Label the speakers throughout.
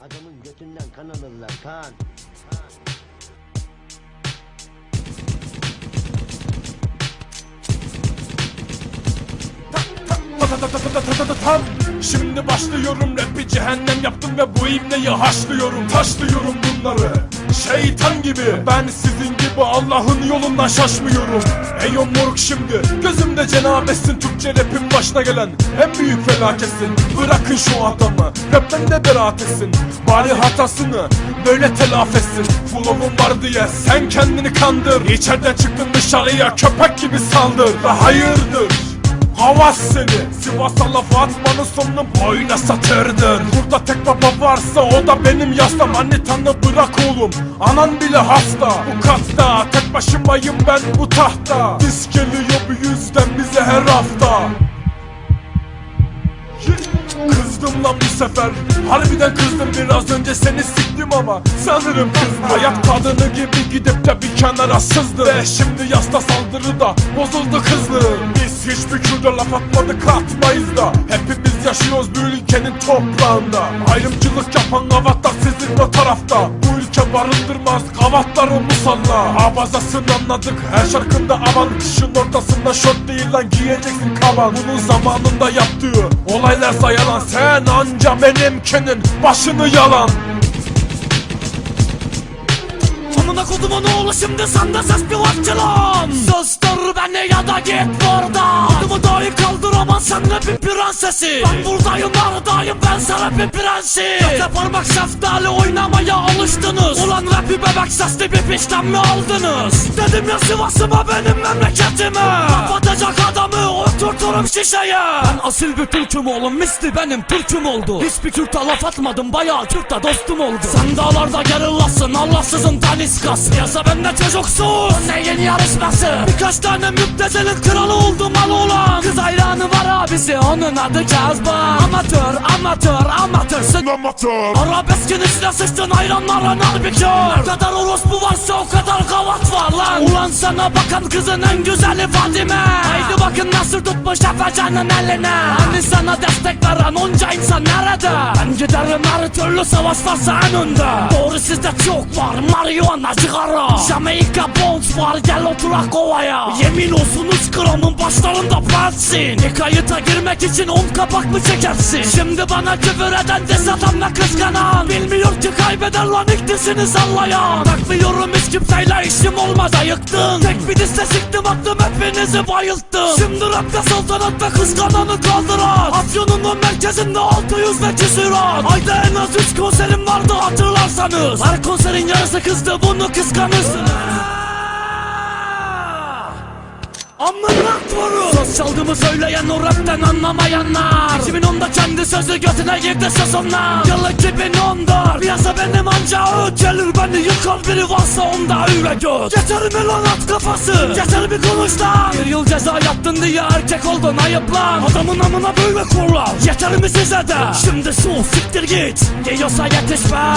Speaker 1: Adamın götünden kan alırlar kan.
Speaker 2: kan. Tam şimdi başlıyorum rapi cehennem yaptım ve bu imleyi haşlıyorum Taşlıyorum bunları şeytan gibi ben sizin gibi Allah'ın yolundan şaşmıyorum. Ey moruk şimdi. Gözümde cenabetsin. Türkçe rapin başına gelen En büyük felaketsin Bırakın şu adamı. Rapten de beraat etsin. Bari hatasını böyle telafi etsin. Flow'un var diye sen kendini kandır. İçeriden çıktın dışarıya köpek gibi saldır. Ve hayırdır Havas seni. Sivas'a laf atmanın sonunu boyuna satırdır Burada tek baba varsa o da benim yastam Manitanı bırak oğlum. Anan bile hasta. Bu katta tek başımayım ben bu tahta. Diz geliyor bu yüzden bize her hafta Kızdım lan bu sefer. Harbiden kızdım. Biraz önce seni siktim ama Sanırım Hayat kadını gibi gidip de bir kenara sızdı Ve şimdi yasta saldırıda bozuldu kızlığım Biz hiçbir külde laf atmadık atmayız da. Hepimiz yaşıyoruz bu ülkenin toprağında. Ayrımcılık yapan gavatlar sizin o tarafta. Bu ülke barındırmaz gavatları musalla Abazasını anladık. Her şarkında aman Kışın ortasında şort değil lan giyeceksin kaban. Bunun zamanında yaptığı olaylarsa yalan Sen anca benimkinin başını yalan
Speaker 3: Amına kodumun oğlu şimdi sende ses bir var lan Sustur beni ya da git burada Adımı dahi kaldıramaz sen de bir prensesi Ben buradayım aradayım ben sana bir prensim. Göte parmak şeftali oynamaya alıştınız. Ulan rapi bebek sesli bir pişten mi aldınız? Dedim ya Sivas'ıma benim memleketime. Kapatacak adamı oturturum şişeye. Ben asil bir Türk'üm oğlum misli benim Türk'üm oldu. Hiçbir Kürt'e laf atmadım bayağı Kürt'le dostum oldu. Sen dağlarda gerillasın Allahsızın taniskas Piyasa bende çocuksun Neyin yarışması. Birkaç tane müptezelin kralı oldu mal olan. Kız hayranı var abisi onun adı Kazban. Amatör amatör amatörsün.
Speaker 2: Amatör.
Speaker 3: Arabeskin içine sıçtın hayranlara nar bir kör. Ne kadar orospu varsa o kadar gavat var lan. Ulan sana bakan kızın en güzeli Fadime. Haydi bakın nasıl tutmuş Efecan'ın eline. Hani sana destek veren onca insan nerede? Ben giderim her türlü savaş varsa en önde Doğru sizde çok var marihuana sigara Jamaika bonds var gel oturak ovaya Yemin olsun gramın başlarında bensin Bir kayıta girmek için on kapak mı çekersin? Şimdi bana küfür eden des adamla kıskanan Bilmiyor ki kaybeder lan ilk dizini sallayan. Takmıyorum hiç kimseyle işim olmaz ayıktın Tek bir dizle siktim aklım hepinizi bayılttım. Şimdi rapte saltanatta kıskananı kaldıran. Afyon'un merkezinde 600 ve küsurat Ayda en az 3 konserim vardı hatırlarsanız. Her konserin yarısı kızdı bunu kıskanırsınız Amına koru Söz çaldığımı söyleyen o rapten anlamayanlar. 2010'da kendi sözü götüne girdi sözümle Yıl 2014 Piyasa benim anca öt Gelir beni yıkar biri varsa onda öyle göt. Yeter mi lan at kafası? Yeter bir konuş lan? Bir yıl ceza yattın diye erkek oldun ayıp lan. Adamın amına böyle kurlar. Yeter mi size de? Şimdi sus siktir git. Yiyorsa yetiş be.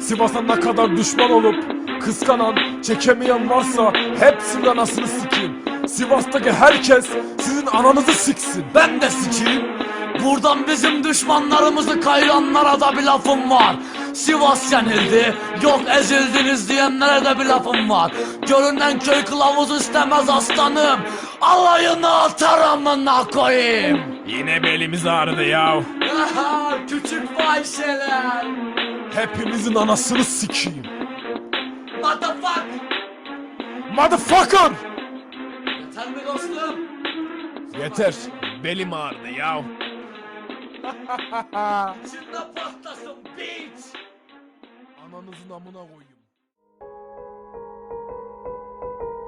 Speaker 2: Sivas'a ne kadar düşman olup kıskanan, çekemeyen varsa hepsinin anasını sikeyim. Sivas'taki herkes sizin ananızı siksin.
Speaker 3: Ben de sikeyim Buradan bizim düşmanlarımızı kayıranlara da bir lafım var Sivas yenildi, yok ezildiniz diyenlere de bir lafım var Görünen köy kılavuzu istemez aslanım Alayını atar amına koyayım
Speaker 2: Yine belimiz ağrıdı ya.
Speaker 3: Aha, Küçük fahişeler
Speaker 2: Hepinizin anasını sikeyim.
Speaker 3: Motherfuck
Speaker 2: Motherfucker!
Speaker 3: Yeter mi dostum?
Speaker 2: Yeter. Belim ağrıdı ya.
Speaker 3: İçinde patlasın bitch
Speaker 2: Ananızın amına koyayım.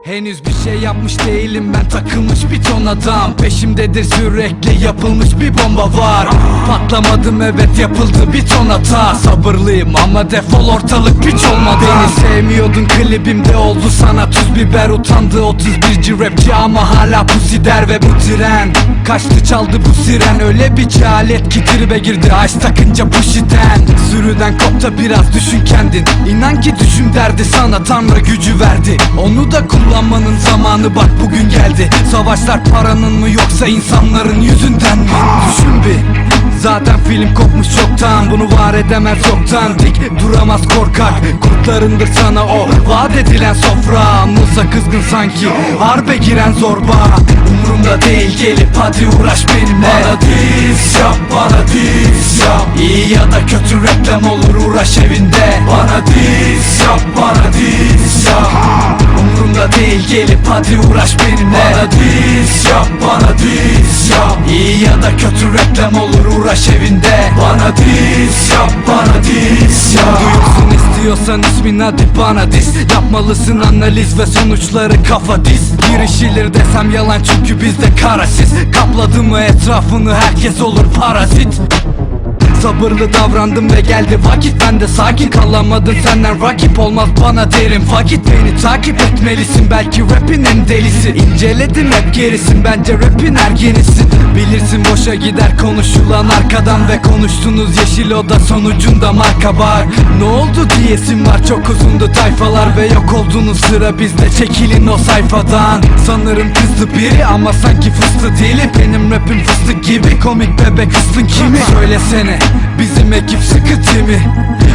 Speaker 4: Henüz bir şey yapmış değilim ben takılmış bir ton adam. Peşimdedir sürekli yapılmış bir bomba var. Patlamadım evet yapıldı bir ton hata. Sabırlıyım ama defol ortalık piç olmadan. Beni sevmiyordun klibimde oldu sana. Tuz biber Utandı 31 rapçi ama hala pusi der ve bu tren Kaçtı çaldı bu siren öyle bir cehalet ki tribe girdi. Aç takınca pushiden Sürüden kop da biraz düşün kendin. İnan ki düşün derdi sana tanrı gücü verdi. Onu da kullanmanın zamanı bak bugün geldi. Savaşlar paranın mı yoksa insanların yüzünden mi? Düşün bir. Zaten film kopmuş çoktan Bunu var edemez çoktan. Dik duramaz korkak Kurtlarındır sana o. Vaat edilen sofra Musa kızgın sanki. Harbe giren zorba Umurumda değil gelip hadi uğraş benimle. Bana diz yap bana diz yap. İyi ya da kötü reklam olur uğraş evinde. Bana diz yap bana diz yap. Umurumda değil gelip hadi uğraş benimle. Bana diz yap bana diz yap. İyi ya da kötü reklam olur uğraş evinde. Bana diz yap bana diz yap İstiyorsan ismin hadi bana diz Yapmalısın analiz ve sonuçları kafa diz Girişilir desem yalan çünkü bizde karasis Kapladı mı etrafını herkes olur parazit. Sabırlı davrandım ve geldi vakit. Ben de sakin kalamadın senden rakip olmaz bana derim. Vakit beni takip etmelisin belki rapin en delisi. İnceledim hep gerisin bence rapin ergenisin Bilirsin boşa gider konuşulan arkadan Ve konuştunuz yeşil oda sonucunda marka bak Ne oldu diyesim var çok uzundu tayfalar Ve yok oldunuz sıra bizde. Çekilin o sayfadan. Sanırım kızdı biri ama sanki fıstı değilim Benim rapim fıstık gibi komik bebek ıslın kimi? Söylesene bizim ekip sıkı timi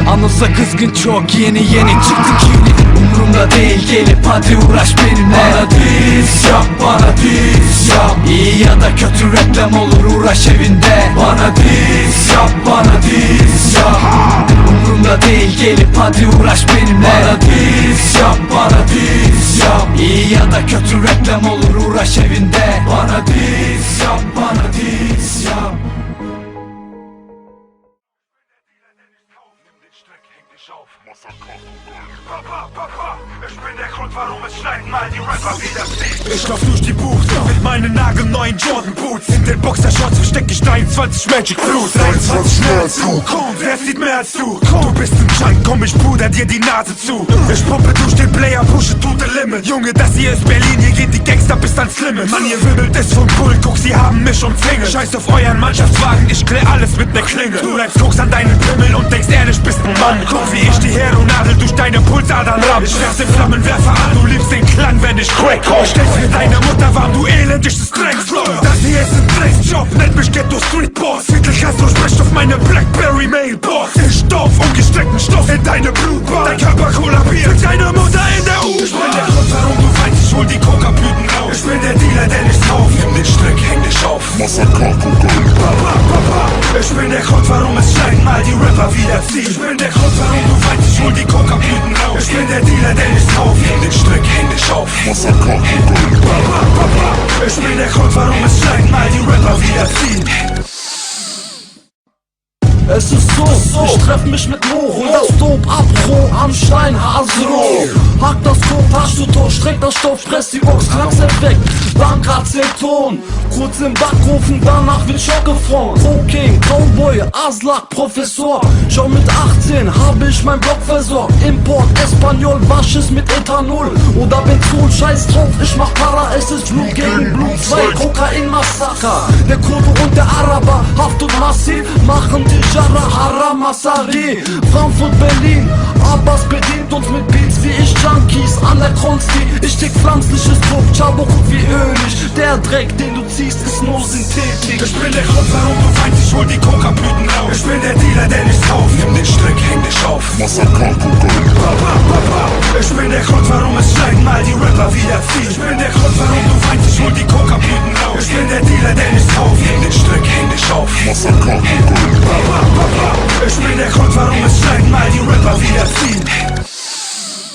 Speaker 4: Anılsa kızgın çok yeni yeni çıktı kimi? Umurumda değil gelip hadi uğraş benimle. Bana diz yap bana diz yap İyi ya da kötü reklam olur uğraş evinde. Bana diz yap bana diz yap. Umurumda değil gelip hadi uğraş benimle. Bana diz yap bana diz yap. İyi ya da kötü reklam olur uğraş evinde. Bana diz yap bana diz yap
Speaker 5: ich bin der Grund, warum es schneiden mal die Rapper wieder zieht.
Speaker 6: Ich lauf durch die Booth mit meinen nagelneuen Jordan Boots In den Boxershorts versteck ich 23 Magic Blues. 23 mehr als du, komm, wer sieht mehr als du? Du bist ein Junk, komm, ich puder dir die Nase zu. Ich pumpe durch den Player, pushe to the limit. Junge, das hier ist Berlin, hier geht die Gangster bis ans Limit. Mann, ihr wirbelt es vom Bull, guck, sie haben mich umzingelt. Scheiß auf euren Mannschaftswagen, ich klär alles mit ner Klinge Du bleibst guckst an deinen Pimmel und denkst ehrlich, bist ein Mann. Guck, wie ich die Hero-Nadel durch deine Pulsadern ramm Ich den Flammenwerfer an, du liebst den Klang, wenn ich Crack hol Stellst mir deine Mutter warm, du elendiges Drecksloh Das hier ist ein Drecksjob, nennt mich Ghetto Street Boss. Viertelkassel spricht auf meine Blackberry Mailbox. Ich stopf ungestreckten Stoff in deine Blutbahn. Dein Körper kollabiert, für deine Mutter in der U Ich bin der Grund, warum du weinst, ich hol die Coca-Blüten raus. Ich bin der Dealer, der nichts kauft. Nimm den Strick, häng dich auf. Papa, Papa Ich bin der Grund, warum es schneiden mal die Rapper wieder ziehen Ich bin der Grund, warum du weinst, ich hol die Coca-Blüten raus Ich bin der Dealer, der nichts kauft Strick, häng dich auf Ich bin der Grund, warum es schneiden mal die Rapper wieder ziehen
Speaker 7: Es ist so, ich treff mich mit Mo Hol das Dope ab, roh am Stein, Hasro Hack das Kopf, hast du tot, streck das Stoff, fress die Box, Knackseffekt Bankrazeton, kurz im Backofen, danach wird Schock gefroren. Cocaine, Cowboy, Aslak, Professor. Schon mit 18 habe ich mein Block versorgt. Import, Espanol, wasch es mit Ethanol. Oder Benzol, scheiß drauf, ich mach Para Es ist Blut gegen Blut, zwei Kokain-Massaker. Der Kurve und der Araber, Haft und Massiv Machen die Jara Haram Masari. Frankfurt, Berlin, Abbas bedient uns mit Beats wie ich Junkies. An der Kronski, ich tick pflanzliches Druck Chabo wie ölig, der Dreck, den du ziehst, ist nur Synthetik.
Speaker 5: Ich bin der Grund, warum du weinst, ich hol die Coca-Blüten raus. Ich bin der Dealer, der nichts kauft. Nimm den Strick, häng dich auf. Massaker, Ich bin der Grund, warum es schneiden mal die Rapper wieder ziehen. Ich bin der Grund, warum du weinst, ich hol die Coca-Blüten raus. Ich bin der Dealer, der nichts kauft. Nimm den Strick, häng dich auf. Massaker, Ich bin der Grund, warum es schneiden mal die Rapper wieder ziehen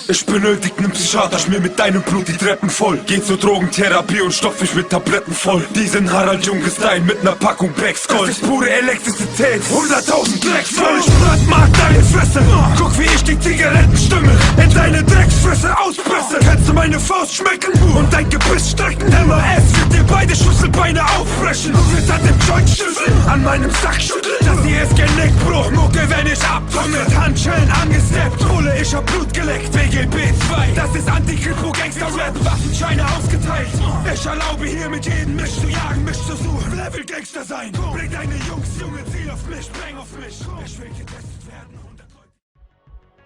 Speaker 6: Ich benötig nen Psychiater, schmier mit deinem Blut die Treppen voll. Geh zur Drogentherapie und stopf mich mit Tabletten voll. Diesen Harald Junke-Style mit ner Packung Becks Gold. Das ist pure Elektrizität, 100.000 Drecksvoll. 100 Mark deine Fresse. Guck, wie ich die Zigarettenstimme in deine Drecksfresse auspresse. Kannst du meine Faust schmecken und dein Gebiss strecken? MAS wird dir beide Schlüsselbeine aufbrechen. Du wirst an dem Joint schlüsseln, an meinem Sack schütteln. Das hier ist Genickbruch, Mucke, wenn ich abdrücke. Mit Handschellen angesteppt, Ole, ich hab Blut geleckt. WGB 2, das ist Anti-Kripo-Gangster-Rap. Waffenscheine ausgeteilt. Ich erlaube hier mit jedem mich zu jagen, mich zu suchen. Level-Gangster sein. Bring deine Jungs, Junge, ziel auf mich, bring auf mich. Ich will getestet werden. 100 Leute.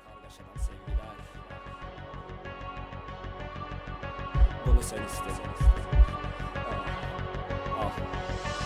Speaker 8: Kargaşadan sevgiler Bunu sen istedin Ah.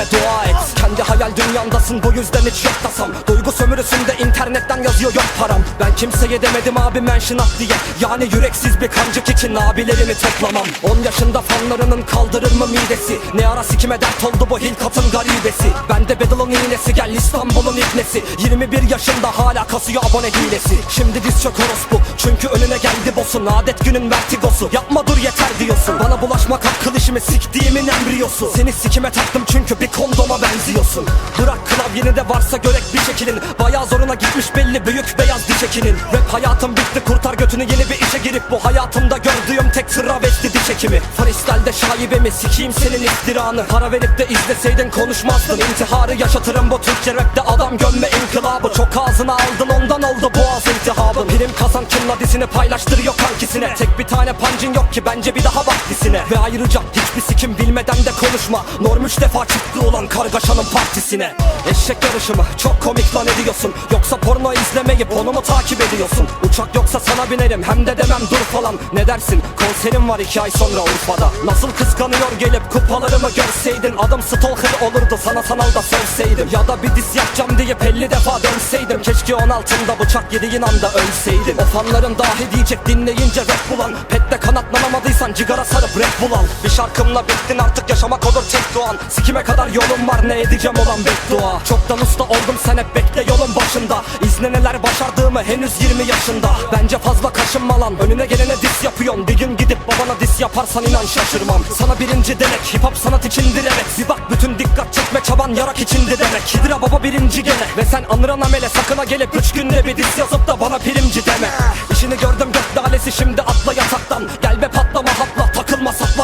Speaker 8: dua et. Kendi hayal dünyandasın bu yüzden hiç yok Duygu sömürüsünde internetten yazıyor yok param. Ben kimseye demedim abi mention at diye. Yani yüreksiz bir kancık için abilerimi toplamam. 10 yaşında fanlarının kaldırır mı midesi? Ne ara sikime dert oldu bu hilkatın garibesi? Bende Bedel'ın iğnesi gel İstanbul'un ibnesi. 21 yaşında hala kasıyor abone hilesi. Şimdi diz çök orospu çünkü önüne geldi boss'un. Adet günün vertigosu. Yapma dur yeter diyorsun. Bana bulaşmak hakkı işimi siktiğimin embriyosu. Seni sikime taktım çünkü bir kondoma benziyorsun. Bırak klavyeni de varsa görek bir şekilin. Bayağı zoruna gitmiş belli büyük beyaz diş ekinin Rap hayatım bitti kurtar götünü yeni bir işe girip Bu hayatımda gördüğüm tek travesti diş ekimi Freestyle'de şaibemi sikeyim senin iftiranı. Para verip de izleseydin konuşmazdın. İntiharı yaşatırım bu Türkçe rapte adam gömme inkılabı. Çok ağzına aldın ondan oldu boğaz iltihabın Prim kasan kim ladisini paylaştırıyor kankisine. Tek bir tane pancın yok ki bence bir daha bak dizine. Ve ayrıca hiçbir sikim bilmeden de konuşma. Norm üç defa çıktı ulan kargaşanın partisine. Eşek yarışı mı? Çok komik lan ediyorsun. Yoksa porno izlemeyip onu mu takip ediyorsun? Uçak yoksa sana binerim hem de demem dur falan. Ne dersin? Konserim var iki ay sonra Urfa'da. Nasıl kıskanıyor gelip kupalarımı görseydin? Adım stalker olurdu sana sanalda sövseydim Ya da bir dis yapacağım deyip 50 defa dönseydim. Keşke 16'ımda bıçak yediğin anda ölseydim. O fanların dahi diyecek dinleyince rap bulan Pette kanatlanamadıysan cigara sarıp rap bul al. Bir şarkımla bittin artık yaşamak olur tek doğan. Sikime kadar yolum var ne edeceğim olan beddua. Çoktan usta oldum sen hep bekle yolun başında. İzle neler başardığımı henüz 20 yaşında. Bence fazla kaşınma lan önüne gelene dis yapıyorsun. Bir gün gidip babana dis yaparsan inan şaşırmam. Sana birinci demek hip hop sanat içindir evet. Bir bak bütün dikkat çekme çaban yarak içindi demek. Hidra baba birinci gene ve sen anıran amele sakına gelip Üç günde bir dis yazıp da bana primci deme. İşini gördüm gök dalesi şimdi atla yataktan. Gel be patlama hapla takılma sapla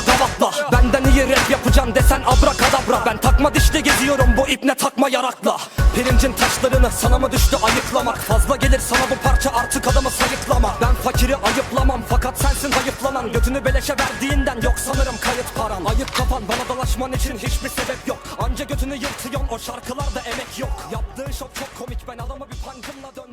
Speaker 8: ipne takma yarakla. Pirincin taşlarını sana mı düştü ayıklamak Fazla gelir sana bu parça artık adamı sayıklama. Ben fakiri ayıplamam fakat sensin hayıflanan Götünü beleşe verdiğinden yok sanırım kayıt paran. Ayıp kafan bana dalaşman için hiçbir sebep yok. Anca götünü yırtıyorsun o şarkılarda emek yok. Yaptığın şok çok komik ben adamı bir pancımla döndürürüm